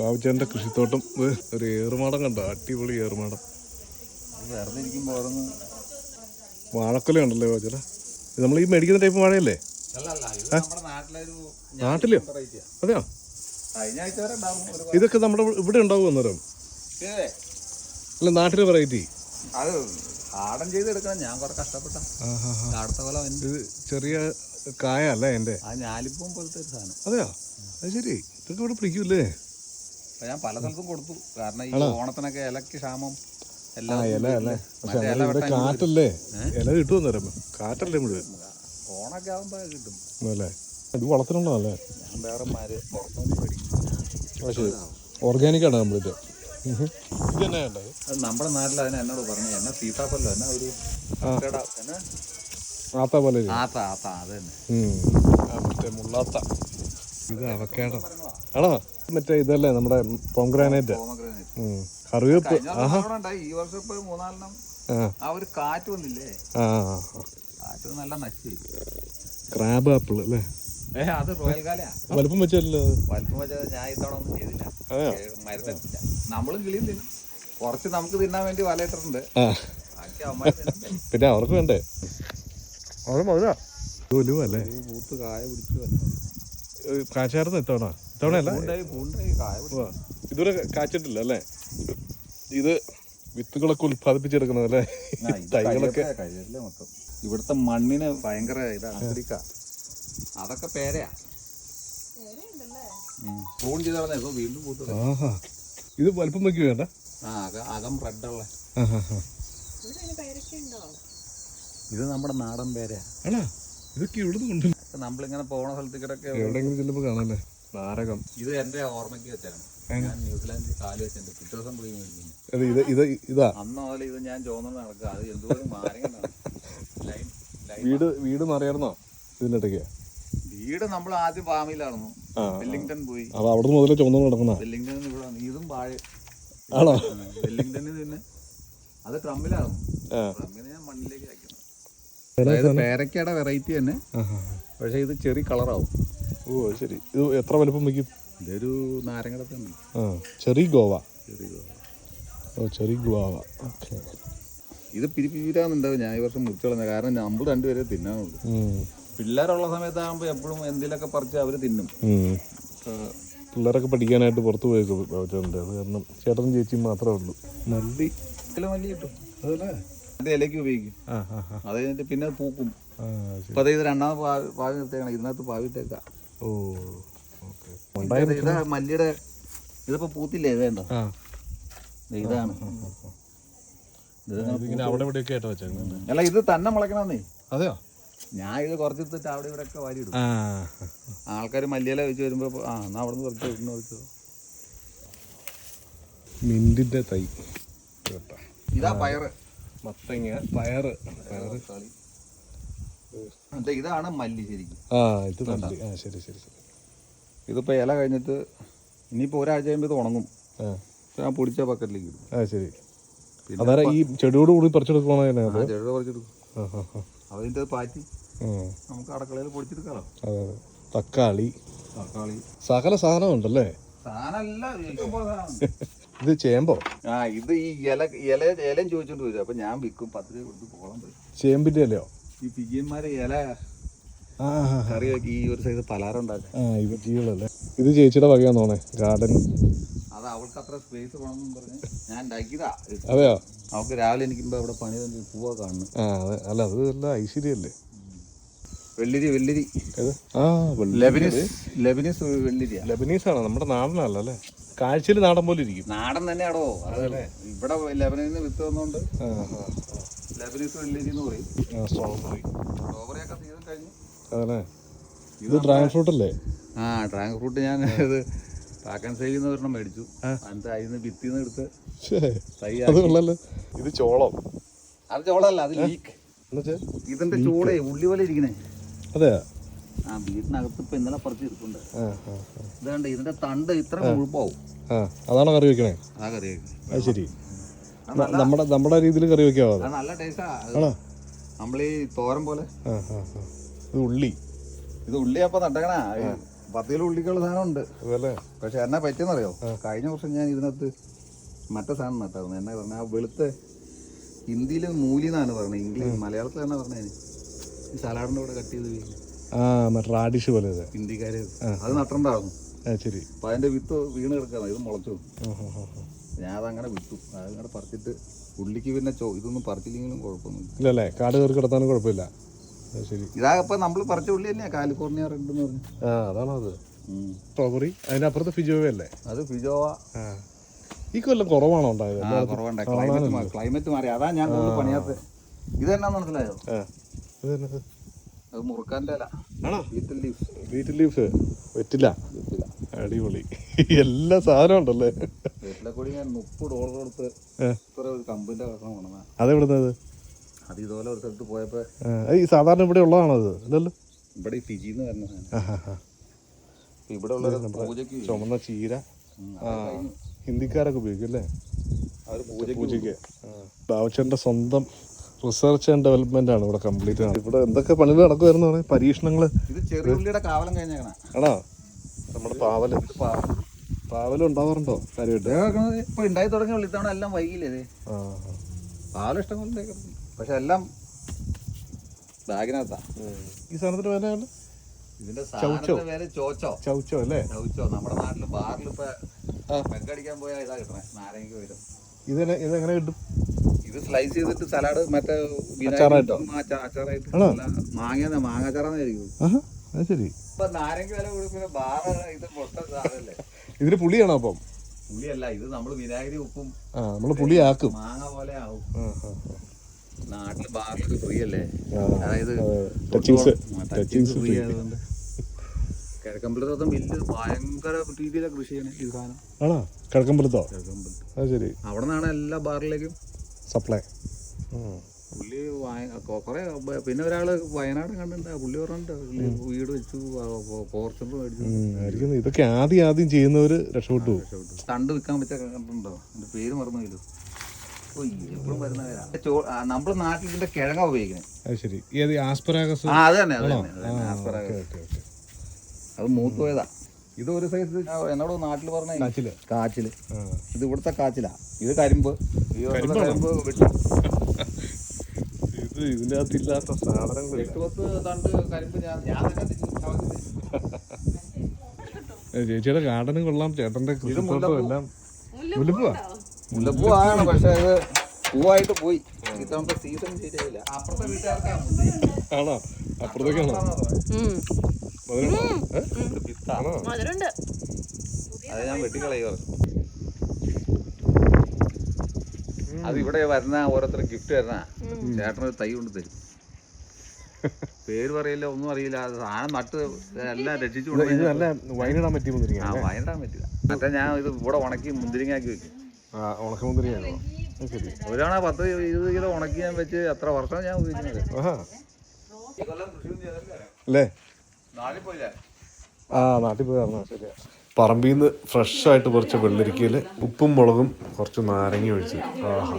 ബാബുച്ചേന്റെ കൃഷിത്തോട്ടം. ഒരു ഏറുമാടം കണ്ടോ? അടിപൊളി ഏറുമാടം. വാഴക്കൊല ഉണ്ടല്ലേ ബാബുച്ചേട്ടാ ഇത് നമ്മൾ ഈ മേടിക്കുന്ന ടൈപ്പ് വാഴയല്ലേ? നാട്ടിലെയോ വെറൈറ്റിയാ അതെയോ? ഇതൊക്കെ നമ്മുടെ ഇവിടെ ഉണ്ടാവും അന്നേരം. അല്ല നാട്ടിലെ വെറൈറ്റി. അത് ആടം ചെയ്ത് എടുക്കണം ഞാൻ കുറെ കഷ്ടപ്പെട്ട. കാടത്ത പോലെ ഇത് ചെറിയ കായ അല്ലേ എന്റെ ആ ഞാലിപ്പൂം പോലത്തെ ഒരു സാധനം. അതെയോ? അത് ശരി. ഇതൊക്കെ ഇവിടെ പിടിക്കൂലേ അപ്പൊ ഞാൻ പല സ്ഥലത്തും കൊടുത്തു. കാരണം ഈ ഓണത്തിനൊക്കെ ഇലക്ക് ക്ഷാമം എല്ലാം ഇല അല്ലേ പക്ഷെ ഇവിടെ കാറ്റല്ലേ? ഇല കിട്ടുമെന്ന് പറയുമ്പോ കാറ്റല്ലേ മുഴുവൻ ഓണൊക്കെ ആകുമ്പോ കിട്ടും. അല്ലേ ഇത് വളർത്തണല്ലേ വേറെ മാര് പുറത്തുനിന്ന് മേടിക്കും. ശരി. ഓർഗാനിക് ആണ് നമ്മളിത്. ഇത് തന്നെ അത് നമ്മുടെ നാട്ടിൽ അതിനെ എന്നോട് പറഞ്ഞു എന്നാ സീതാപ്പല്ലോ എന്നാ ഒരു കക്കട, എന്നാ? ആത്ത പോലെ ഇരിക്കും. ആത്ത ആത്ത അത് തന്നെ. മറ്റേ മുള്ളാത്ത. ഇത് അവക്കേടം. ആണോ? മറ്റേ ഇതല്ലേ നമ്മുടെ പോംഗ്രാനേറ്റ്. കറിവേപ്പ്. ഈ വർഷം മൂന്നാലെണ്ണം. ആ. ഒരു കാറ്റ് വന്നില്ലേ? ആ കാറ്റ് നല്ല നശിച്ചു ക്രാബ് ആപ്പിൾ അല്ലേ? വലുപ്പം വെച്ചല്ലോ വലുപ്പം വെച്ചാൽ ഞാൻ ഇത്തവണ ഒന്നും ചെയ്തില്ല. മരുന്നില്ല നമ്മളും കിളിയും തിന്നും. കുറച്ച് നമുക്ക് തിന്നാൻ വേണ്ടി വലയിട്ടിട്ടുണ്ട് പിന്നെ അവർക്ക് വേണ്ടേ? ഒലുവല്ലേ പൂത്ത് കായ പിടിച്ചു കാച്ചാർന്ന് ഇത്തവണ. ഉവ്വ. ഇതുവരെ കാച്ചിട്ടില്ല അല്ലേ? ഇത് വിത്തുകളൊക്കെ ഉൽപ്പാദിപ്പിച്ചെടുക്കുന്നത് അല്ലേ? തൈകളൊക്കെ. മൊത്തം. ഇവിടുത്തെ മണ്ണിന് ഭയങ്കര ഇതാണ് അതൊക്കെ പേരയാ. ഫോൺ ചെയ്ത് വീണ്ടും ഇത് വലുപ്പം വെക്കുക വേണ്ട. അക- റെഡുള്ള. ഇത് നമ്മുടെ നാടൻ പേരയാ. ഇതൊക്കെ ഇവിടുന്ന് കൊണ്ടുവരും നമ്മളിങ്ങനെ പോണ സ്ഥലത്തേക്കിടൊക്കെ എവിടെയെങ്കിലും ചെല്ലുമ്പോൾ കാണാല്ലേ നാരകം ഇത് എന്റെ ഓർമ്മയ്ക്ക് വെച്ചാണ്. ഞാൻ ന്യൂസിലാൻഡ് കാൽ വെച്ചിട്ടുണ്ട് പിറ്റേ ദിവസം പോയി മേടിക്കുന്നു അത് ഇത് ഇത് ഇതാ. അന്ന് മുതൽ ഇത് ഞാൻ നടക്കുക. അത് എന്തോരം വീട് വീട് മാറിയായിരുന്നോ ഇതിന്റെ ഇടയ്ക്ക്? വീട് നമ്മൾ ആദ്യം ഫാമിലായിരുന്നു വെല്ലിംഗ്ടൺ പോയി. അത് അവിടെ മുതലേ ചുമന്നു നടക്കുന്ന വെല്ലിംഗ്ടൺ ഇവിടെ വന്നു. ഇതും വാഴ ആണോ? വെല്ലിംഗ്ടണിൽ തന്നെ അത് ട്രമ്മിലായിരുന്നു ഞാൻ മണ്ണിലേക്ക് അയക്കുന്നത് അതായത് പേരക്കയുടെ വെറൈറ്റി തന്നെ. പക്ഷേ ഇത് ചെറിയ കളറാവും. ഓ ശരി. ഇത് എത്ര വലുപ്പം വയ്ക്കും ഇതൊരു നാരങ്ങടത്തുണ്ട് ആ ചെറി ഗോവ. ചെറിയ ഓ ചെറി ഗോവ. ഓക്കെ. ഇത് പിരിപ്പിരാന്നുണ്ടാവും ഞാൻ ഈ വർഷം മുറിച്ചു കളഞ്ഞ കാരണം നമ്മൾ രണ്ടുപേരെ തിന്നാനുള്ളൂ. പിള്ളേരുള്ള സമയത്താകുമ്പോൾ എപ്പോഴും എന്തെങ്കിലുമൊക്കെ പറിച്ച് അവർ തിന്നും. പിള്ളേരൊക്കെ പഠിക്കാനായിട്ട് പുറത്തു പോയിട്ടുണ്ട് അത് കാരണം ചേട്ടനും ചേച്ചിയും മാത്രമേ ഉള്ളൂ. മല്ലി. കിലോ മല്ലി കിട്ടും. അതല്ലേ? അതിന്റെ ഇലയ്ക്ക് ഉപയോഗിക്കും. അത് കഴിഞ്ഞിട്ട് പിന്നെ പൂക്കും. അപ്പം അത് ഇത് രണ്ടാമത് പാവി പാവി നിർത്തിയാണ് ഇതിനകത്ത് പാവിട്ടേക്കാം. ഓ ഓക്കെ. ഇത് മല്ലിയുടെ ഇതിപ്പോ പൂത്തില്ലേ ഇത് വേണ്ട ആ. ഇതാണ്. ഇത് അല്ല തന്നെ മുളയ്ക്കണമെന്നേ. അതെയോ? ഞാൻ ഇത് കുറച്ചെടുത്തിട്ട് അവിടെ ഇവിടെ ഒക്കെ വാരി ഇടും ആ. ആൾക്കാർ മല്ലിയില വെച്ച് വരുമ്പോ ആ എന്നാ അവിടെ നിന്ന് കുറച്ച് ഇടുന്ന വെച്ചോ മിന്റിന്റെ തൈ. കേട്ടോ. ഇതാ പയറ്. മത്തങ്ങ പയറ്. പയറ്. അതെ ഇതാണ് മല്ലി ശരിക്കും. ആ ഇത് മല്ലി. ആ ശരി ശരി ശരി. ഇതിപ്പോ ഇല കഴിഞ്ഞിട്ട് ഇനിയിപ്പോ ഒരാഴ്ച കഴിയുമ്പോൾ ഇത് ഉണങ്ങും. ഞാൻ പൊടിച്ച പക്കറ്റിലേക്ക് ഇടും. ആ ശരി. അതായത് ഈ ചെടിയോട് കൂടി പറിച്ചെടുക്കണോ ആ ആ അതിന്റെ പാറ്റി നമുക്ക് അടക്കളയിൽ അതെ അതെ. തക്കാളി. തക്കാളി. സകല സാധനം ഉണ്ടല്ലേ ഇത് ചേമ്പോ? ആ ഇത് ഈ ഇല ഇല ഇലയും ചോദിച്ചോണ്ട് വരും. അപ്പൊ ഞാൻ വിൽക്കും. പത്ത് രൂപ കൊടുത്ത് പോകാൻ പറ്റും. ചേമ്പിന്റെ അല്ലയോ ഈ പിജിയന്മാരെ ഇല. കറിയാക്കി ഈ ഒരു സൈസ് പലാരം ആ ഇവ ഇത് ചേച്ചിയുടെ വകയാന്ന് തോന്നേ ഗാർഡൻ അത് അവൾക്ക് അത്ര സ്പേസ് വേണമെന്നും പറഞ്ഞ് ഞാൻ ഉണ്ടാക്കിയതാ. അതെയോ? അവൾക്ക് രാവിലെ എനിക്കുമ്പോ അവിടെ പണി തന്നെ പൂവാ കാണുന്നു ആ അതെ അല്ല അത് നല്ല ഐശ്വര്യല്ലേ? വെള്ളിരി വെള്ളിരി. ആ ലെബനീസ് ലെബനീസ് വെള്ളിരിയാ. ലബനീസ് ആണ് നമ്മുടെ നാടനല്ല അല്ലേ? കാഴ്ചയിൽ നാടൻ പോലെ ഇരിക്കും. നാടൻ തന്നെയാണോ അത് ഇവിടെ ലെബനീസ് വിത്ത് വന്നോണ്ട്. ലെബനീസ് വെള്ളിരി എന്ന് പറയും ആ സ്ട്രോബെറി സ്ട്രോബറിയൊക്കെ സീസൺ കഴിഞ്ഞു. അതല്ലേ ഇത് ഡ്രാഗൺ ഫ്രൂട്ട് അല്ലേ? ആ ഡ്രാഗൺ ഫ്രൂട്ട് ഞാൻ ഇത് പാക്കൻ സൈഡിൽ നിന്ന് ഒരെണ്ണം മേടിച്ചു. എന്നിട്ട് അതിൽ നിന്ന് ഭിത്തിന്ന് എടുത്ത് തൈ ഇത് ചോളം. അത് ചോളല്ല അത് ലീക്ക് ഇതിന്റെ ചൂടേ ഉള്ളി പോലെ ഇരിക്കണേ. അതെയാ? ആ വീട്ടിനകത്ത് ഇപ്പൊ ഇന്നലെ പറിച്ച് ഇരിപ്പുണ്ട്. ആ ആ ആ. ഇതാണ്ട് ഇതിന്റെ തണ്ട് ഇത്ര മുഴുപ്പാവും. ആ അതാണോ കറി വെക്കണേ? അതാ കറി അത് ശരി. നമ്മുടെ നമ്മുടെ രീതിയിൽ കറി വെക്കാവോ നല്ല ടേസ്റ്റാ. നമ്മൾ ഈ തോരൻ പോലെ. ഇത് ഉള്ളി. ഇത് ഉള്ളി അപ്പൊ നട്ടക്കണ പത്ത് കിലോ ഉള്ളിക്കുള്ള സാധനം ഉണ്ട്. പക്ഷെ എന്നാ പറ്റിയെന്നറിയോ കഴിഞ്ഞ വർഷം ഞാൻ ഇതിനകത്ത് മറ്റേ സാധനം നട്ടായിരുന്നു. എന്നാ പറഞ്ഞ? ആ വെളുത്ത ഹിന്ദിയിൽ മൂലി എന്നാണ് പറഞ്ഞത് ഇംഗ്ലീഷ് മലയാളത്തിൽ തന്നെ പറഞ്ഞേ ഈ സലാഡിന്റെ കൂടെ കട്ട് ചെയ്ത് റാഡിഷ് പോലെ ഹിന്ദിക്കാര്. അത് നട്ടുണ്ടായിരുന്നു ശരി. അപ്പൊ അതിന്റെ വിത്ത് വീണ് കിടക്കാണ്. ഇത് മുളച്ചു. ഞാൻ അതങ്ങനെ വിട്ടു. അതങ്ങനെ പറിച്ചിട്ട് ഉള്ളിക്ക് പിന്നെ ചോ ഇതൊന്നും പറിച്ചില്ലെങ്കിലും കുഴപ്പമൊന്നുമില്ല ഇല്ലല്ലേ? കാട് കയറി കിടത്താനും കുഴപ്പമില്ല. അത് ശരി. ഇതാ ഇപ്പൊ നമ്മൾ പറിച്ച ഉള്ളി തന്നെയാ കാലിഫോർണിയ റെഡ് എന്ന് പറഞ്ഞു. ആ അതാണ് അത്? സ്ട്രോബെറി അതിന്റെ അപ്പുറത്ത് ഫിജോവ അല്ലേ? അത് ഫിജോവ. ആ. ഈ കൊല്ലം കുറവാണോ ഉണ്ടായത്? ആ കുറവുണ്ട്. ക്ലൈമറ്റ് മാറി ക്ലൈമറ്റ് മാറി. അതാ ഞാൻ കൂടുതൽ പണിയാത്ത. ഇത് തന്നെ മനസ്സിലായോ? ആ. ഇത് തന്നെ അത് മുറുക്കാന്റെ അല്ല ആണോ? വീട്ടിൽ ലീഫ് ബീറ്റ് ലീഫ് വീട്ടില അടിപൊളി. എല്ലാ സാധനം ഉണ്ടല്ലേ? വീട്ടിലെ കൂടി ഞാൻ മുപ്പത് ഡോളർ കൊടുത്ത് ഏ. ഇത്ര ഒരു കമ്പിന്റെ കഷ്ണം കൊണ്ടുവന്ന അതെവിടുന്നത് അത് ഇതുപോലെ ഒരു സ്ഥലത്ത് പോയപ്പോ ഈ സാധാരണ ഇവിടെ ഉള്ളതാണോ അത് ഇതല്ലോ ഇവിടെ ഈ ഫിജിന്ന് വരുന്ന ഇവിടെ ഉള്ള ചുമന്ന ചീര. ഹിന്ദിക്കാരൊക്കെ ഉപയോഗിക്കും അല്ലേ? പൂജയ്ക്ക് ബാബുച്ചേന്റെ സ്വന്തം റിസർച്ച് ആൻഡ് ഡെവലപ്മെന്റ് ആണ് ഇവിടെ കംപ്ലീറ്റ് ആണ്. ഇവിടെ എന്തൊക്കെ പണികൾ നടക്കുമായിരുന്നു പരീക്ഷണങ്ങൾ ഇത് ചെറിയ കാവലം ആണോ? നമ്മുടെ പാവൽ. പാവൽ ഉണ്ടാവാറുണ്ടോ? കാര്യമായിട്ട് ഇപ്പൊ ഉണ്ടായി തുടങ്ങിയ ഉള്ളി ഇത്തവണ എല്ലാം വൈകില്ലേ പാവല ഇഷ്ടം പോലെ പക്ഷെ എല്ലാം ബാഗിനകത്താ. ഈ സാധനത്തിന് വില ഇതിന്റെ സാധനത്തിന്റെ പേര് ചോച്ചോ. ചൗച്ചോ അല്ലേ? ചൗച്ചോ. നമ്മുടെ നാട്ടിൽ ബാറിൽ ഇപ്പൊ മെഗടിക്കാൻ പോയാൽ ഇതാ കിട്ടണേ. നാരങ്ങ വരും ഇതെങ്ങനെ ഇതെങ്ങനെ കിട്ടും? ഇത് സ്ലൈസ് ചെയ്തിട്ട് സലാഡ് മറ്റേ അച്ചാറായിട്ടോ? അച്ചാറായിട്ട് മാങ്ങ മാങ്ങ അച്ചാറാന്നായിരിക്കും അത് ശരി. ഇപ്പൊ നാരങ്ങ കൊടുക്കുന്ന ബാറ് ഇത് പൊട്ട സാധനല്ലേ? ഇതിന് പുളിയാണോ അപ്പം? പുളിയല്ല ഇത് നമ്മൾ വിനാഗിരി ഉപ്പും ആ നമ്മൾ പുളിയാക്കും. മാങ്ങ പോലെ ആവും. നാട്ടിൽ ബാറിലൊക്കെ ഫ്രീ അല്ലേ ആ, അതായത് ടച്ചിങ്സ്. ഫ്രീ ആയതുകൊണ്ട്. വലിയ ഭയങ്കര രീതിയിലാണ് കൃഷി ചെയ്യണേ ഈ സാധനം. ആണോ? കിഴക്കമ്പലത്തോ കിഴക്കമ്പലത്ത് അത് ശരി. അവിടെ നിന്നാണ് എല്ലാ ബാറിലേക്കും? സപ്ലൈ. പുള്ളി കുറേ പിന്നെ ഒരാൾ വയനാട് കണ്ടിട്ടുണ്ട്? പുള്ളി പറഞ്ഞിട്ട് പുള്ളി വീട് വെച്ചു പോർച്ചർ മേടിച്ചു. ഇതൊക്കെ ആദ്യം ആദ്യം ചെയ്യുന്നവര് രക്ഷപ്പെട്ടു. രക്ഷപ്പെട്ടു. തണ്ട് വിൽക്കാൻ പറ്റിയ കണ്ടിട്ടുണ്ടോ എന്റെ പേര് മറന്നില്ലോ എപ്പോഴും വരുന്ന ആ, നമ്മുടെ നാട്ടിൽ ഇതിന്റെ കിഴങ്ങ ഉപയോഗിക്കുന്നത് ശരി. ഏത് ആസ്പരാഗസ് ആ അത് തന്നെ അത് തന്നെ, ആസ്പരാഗസ്. ഓക്കെ ഓക്കെ അത് മൂത്ത് പോയതാ. ഇത് ഒരു സൈസ് എന്നോട് നാട്ടിൽ പറഞ്ഞ. കാച്ചിൽ. കാച്ചിൽ. ഇത് ഇവിടുത്തെ കാച്ചിലാ. ഇത് കരിമ്പ്. കരിമ്പ് വെട്ടി. ഇതിന്റെ അകത്തില്ലാത്ത സാധനങ്ങൾ ചേച്ചിയുടെ ഗാർഡനും കൊള്ളാം ചേട്ടന്റെ കൃഷിത്തോട്ടം എല്ലാം. മുല്ലപ്പൂവാ? മുല്ലപ്പൂ ആണ് പക്ഷെ അത് പൂവായിട്ട് പോയി. സീസൺ ശരിയായില്ല. അപ്പുറത്തെ വീട്ടുകാർക്കാ. ആണോ? അപ്പുറത്തേക്കാണോ മധുരമുണ്ട്? അത് ഞാൻ വെട്ടിക്കളയുക അത് ഇവിടെ വരുന്ന ഓരോരുത്തർ ഗിഫ്റ്റ് വരുന്ന. ചേട്ടനൊരു തൈ കൊണ്ട് തരും. പേര് പറയില്ല ഒന്നും അറിയില്ല. അത് സാധനം നട്ട് എല്ലാം രക്ഷിച്ചു വയനിടാൻ വൈനിടാൻ പറ്റിയ മുന്തിരിങ്ങ ആ വയനാൻ പറ്റില്ല. മറ്റേ ഞാൻ ഇത് ഇവിടെ ഉണക്കി മുന്തിരിങ്ങാക്കി വെക്കും. ഉണക്ക ശരി. ഒരാണ പത്ത് ഇരുപത് കിലോ ഉണക്കി ഞാൻ വെച്ച് എത്ര വർഷം ഞാൻ ഉപയോഗിക്കുന്നത്? അല്ലേ? നാട്ടിൽ പോയില്ലേ? ആ നാട്ടിൽ പോയി ശരിയാ. പറമ്പിൽ നിന്ന് ഫ്രഷായിട്ട് പറിച്ച വെള്ളരിക്കയിൽ ഉപ്പും മുളകും കുറച്ച് നാരങ്ങ ഒഴിച്ച്. ആഹാ.